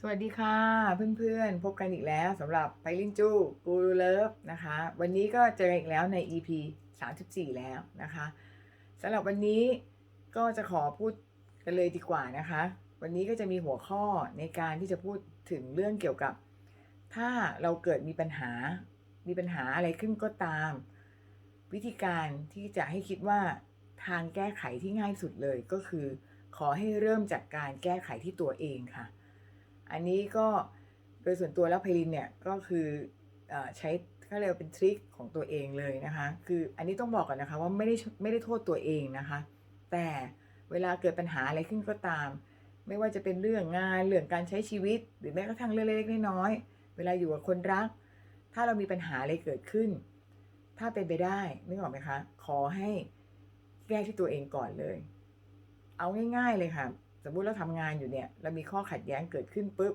สวัสดีค่ะเพื่อนๆ พบกันอีกแล้วสำหรับไปลินจูกูรูเลิฟนะคะ วันนี้ก็เจออีกแล้วใน EP 34 แล้วนะคะสำหรับวันนี้ก็จะขอพูดกันเลยดีกว่านะคะ วันนี้ก็จะมีหัวข้อในการที่จะพูดถึงเรื่องเกี่ยวกับ ถ้าเราเกิดมีปัญหา มีปัญหาอะไรขึ้นก็ตาม วิธีการที่จะให้คิดว่าทางแก้ไขที่ง่ายสุดเลยก็คือ ขอให้เริ่มจากการแก้ไขที่ตัวเองค่ะ อันนี้ก็โดยส่วนตัวแล้วไพลินเนี่ยก็คืออใช้เขาเรียกว่าเป็นทริคของตัวเองเลยนะคะ คืออันนี้ต้องบอกก่อนนะคะว่าไม่ได้ไม่ได้โทษตัวเองนะคะ แต่เวลาเกิดปัญหาอะไรขึ้นก็ตาม ไม่ว่าจะเป็นเรื่องงานเรื่องการใช้ชีวิต หรือแม้กระทั่งเรื่องเล็กๆน้อยๆเวลาอยู่กับคนรัก ถ้าเรามีปัญหาอะไรเกิดขึ้น ถ้าเป็นไปได้นึกออกไหมคะ ขอให้แก้ที่ตัวเองก่อนเลย เอาง่าย ๆเลยค่ะ สมมุติเราทำงานอยู่เนี่ย เรามีข้อขัดแย้งเกิดขึ้นปุ๊บ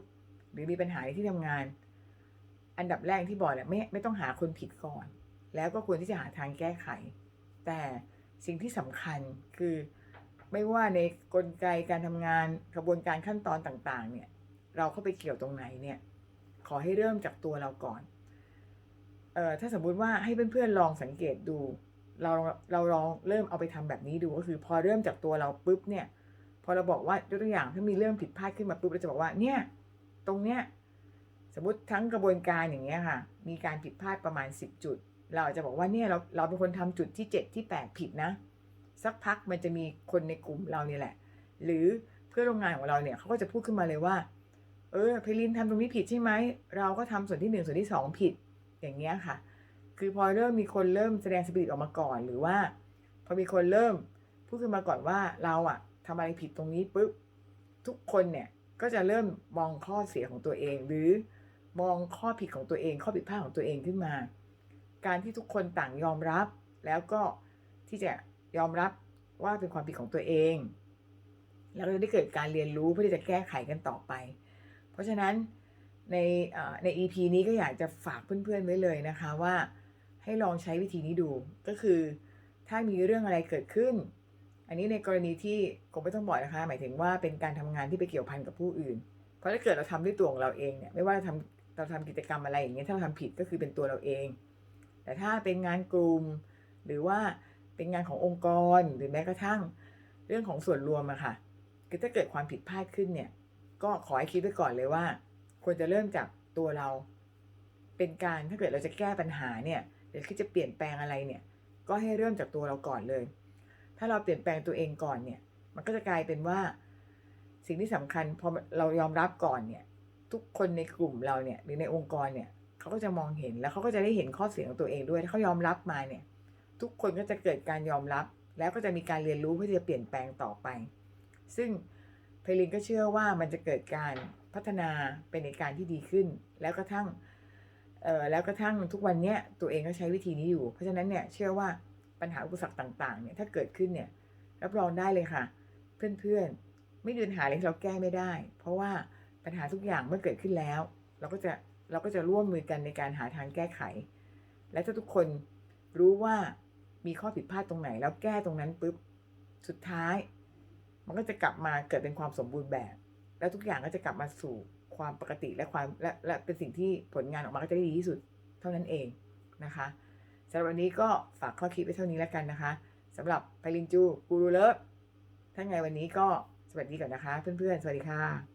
หรือมีปัญหาในที่ทำงาน อันดับแรกที่บอกเนี่ยไม่ไม่ต้องหาคนผิดก่อน แล้วก็ควรที่จะหาทางแก้ไข แต่สิ่งที่สำคัญคือไม่ว่าในกลไกการทำงานกระบวนการขั้นตอนต่างๆ เนี่ย เราเข้าไปเกี่ยวตรงไหนเนี่ย ขอให้เริ่มจากตัวเราก่อนเอ่อถ้าสมมุติว่าให้เพื่อนๆลองสังเกตดู เราเราลองเริ่มเอาไปทำแบบนี้ดูก็คือ พอเริ่มจากตัวเราปุ๊บเนี่ย พอเราบอกว่ายกตัวอย่างถ้ามีเรื่องผิดพลาดขึ้นมาปุ๊บเราจะบอกว่าเนี่ย ตรงเนี้ยสมมติทั้งกระบวนการอย่างเงี้ยค่ะ มีการผิดพลาดประมาณ 10 จุด เราอาจจะบอกว่าเนี่ยเราเราเป็นคนทำจุดที่ 7 ที่ 8 ผิดนะ สักพักมันจะมีคนในกลุ่มเราเนี่ยแหละ หรือเพื่อนร่วมงานของเราเนี่ยเขาก็จะพูดขึ้นมาเลยว่า เออเพลินทำตรงนี้ผิดใช่ไหมเราก็ทำส่วนที่หนึ่งส่วนที่สองผิดอย่างเงี้ยค่ะ คือพอเริ่มมีคนเริ่มแสดงสปิริตออกมาก่อนหรือว่า พอมีคนเริ่มพูดขึ้นมาก่อนว่าเราอะ ทำอะไรผิดตรงนี้ปุ๊บทุกคนเนี่ยก็จะเริ่มมองข้อเสียของตัวเอง หรือมองข้อผิดของตัวเอง ข้อผิดพลาดของตัวเองขึ้นมา การที่ทุกคนต่างยอมรับ แล้วก็ที่จะยอมรับว่าเป็นความผิดของตัวเอง แล้วก็จะได้เกิดการเรียนรู้เพื่อที่จะแก้ไขกันต่อไป เพราะฉะนั้นในเอ่อใน EP นี้ก็อยากจะฝากเพื่อนๆไว้เลยนะคะว่าให้ลองใช้วิธีนี้ดูก็คือ ถ้ามีเรื่องอะไรเกิดขึ้น อันนี้ในกรณีที่คงไม่ต้องบอกนะคะ หมายถึงว่าเป็นการทำงานที่ไปเกี่ยวพันกับผู้อื่น เพราะถ้าเกิดเราทำด้วยตัวของเราเองเนี่ยไม่ว่าเราทำเราทำกิจกรรมอะไรอย่างเงี้ยถ้าเราทำผิดก็คือเป็นตัวเราเอง แต่ถ้าเป็นงานกลุ่มหรือว่าเป็นงานขององค์กรหรือแม้กระทั่งเรื่องของส่วนรวมอะค่ะคือถ้าเกิดความผิดพลาดขึ้นเนี่ย ก็ขอให้คิดไว้ก่อนเลยว่า ควรจะเริ่มจากตัวเรา เป็นการถ้าเกิดเราจะแก้ปัญหาเนี่ยหรือคิดจะเปลี่ยนแปลงอะไรเนี่ย ก็ให้เริ่มจากตัวเราก่อนเลย ถ้าเราเปลี่ยนแปลงตัวเองก่อนเนี่ย มันก็จะกลายเป็นว่า สิ่งที่สำคัญพอเรายอมรับก่อนเนี่ย ทุกคนในกลุ่มเราเนี่ย หรือในองค์กรเนี่ยเขาก็จะมองเห็นแล้วเขาก็จะได้เห็นข้อเสียของตัวเองด้วยถ้าเขายอมรับมาเนี่ย ทุกคนก็จะเกิดการยอมรับ แล้วก็จะมีการเรียนรู้เพื่อจะเปลี่ยนแปลงต่อไป ซึ่งเพลินก็เชื่อว่ามันจะเกิดการพัฒนาเป็นในการที่ดีขึ้น แล้วกระทั่งแล้วกระทั่งทุกวันเนี้ยตัวเองก็ใช้วิธีนี้อยู่ เพราะฉะนั้นเนี่ยเชื่อว่า ปัญหาอุปสรรคต่างๆเนี่ยถ้าเกิดขึ้นเนี่ยรับรองได้เลยค่ะ เพื่อนๆ ไม่มีปัญหาอะไรที่เราแก้ไม่ได้ เพราะว่าปัญหาทุกอย่างเมื่อเกิดขึ้นแล้ว เราก็จะเราก็จะร่วมมือกันในการหาทางแก้ไข และถ้าทุกคนรู้ว่ามีข้อผิดพลาดตรงไหน แล้วแก้ตรงนั้นปุ๊บสุดท้าย มันก็จะกลับมาเกิดเป็นความสมบูรณ์แบบ แล้วทุกอย่างก็จะกลับมาสู่ความปกติและความและและเป็นสิ่งที่ผลงานออกมาก็จะได้ดีที่สุดเท่านั้นเองนะคะ สำหรับวันนี้ก็ฝากข้อคิดไว้เท่านี้แล้วกันนะคะสำหรับไปลินจูกูรูเลิฟถ้าไงวันนี้ก็สวัสดีก่อนนะคะ เพื่อนๆ สวัสดีค่ะ